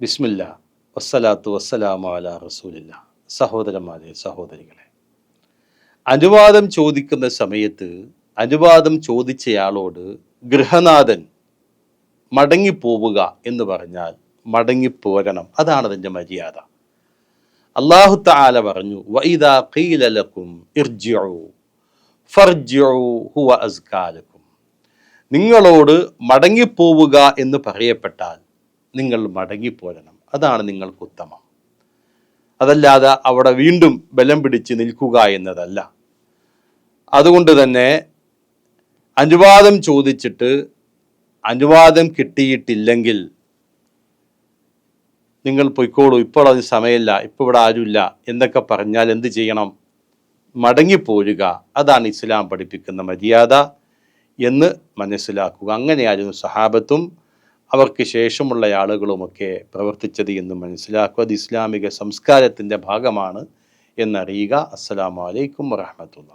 ബിസ്മില്ല. വസ്സലാത്തു വസ്സലാമു റസൂലില്ല. സഹോദരന്മാരെ സഹോദരികളെ. അനുവാദം ചോദിക്കുന്ന സമയത്ത് അനുവാദം ചോദിച്ചയാളോട് ഗൃഹനാഥൻ മടങ്ങിപ്പോവുക എന്ന് പറഞ്ഞാൽ മടങ്ങിപ്പോരണം. അതാണ് അതിന്റെ മര്യാദ. അള്ളാഹു താല പറഞ്ഞു വൈദാ ഖീലലക്കും ഇർജിഉ ഫർജിഉ ഹുവ നിങ്ങളോട് മടങ്ങിപ്പോവുക എന്ന് പറയപ്പെട്ടാൽ നിങ്ങൾ മടങ്ങിപ്പോരണം. അതാണ് നിങ്ങൾക്ക് ഉത്തമം. അതല്ലാതെ അവിടെ വീണ്ടും ബലം പിടിച്ച് നിൽക്കുക എന്നതല്ല. അതുകൊണ്ട് തന്നെ അനുവാദം ചോദിച്ചിട്ട് അനുവാദം കിട്ടിയിട്ടില്ലെങ്കിൽ നിങ്ങൾ പൊയ്ക്കോളൂ. ഇപ്പോൾ അതിന് സമയമില്ല. ഇപ്പോൾ ഇവിടെ ആരുമില്ല എന്നൊക്കെ പറഞ്ഞാൽ എന്ത് ചെയ്യണം? മടങ്ങിപ്പോരുക. അതാണ് ഇസ്ലാം പഠിപ്പിക്കുന്ന മര്യാദ എന്ന് മനസ്സിലാക്കുക. അങ്ങനെയായിരുന്നു സഹാബത്തും അവർക്ക് ശേഷമുള്ള ആളുകളുമൊക്കെ പ്രവർത്തിച്ചത് എന്ന് മനസ്സിലാക്കുക. അത് ഇസ്ലാമിക സംസ്കാരത്തിന്റെ ഭാഗമാണ് എന്നറിയുക. അസ്സലാമു അലൈക്കും വറഹമത്തുള്ള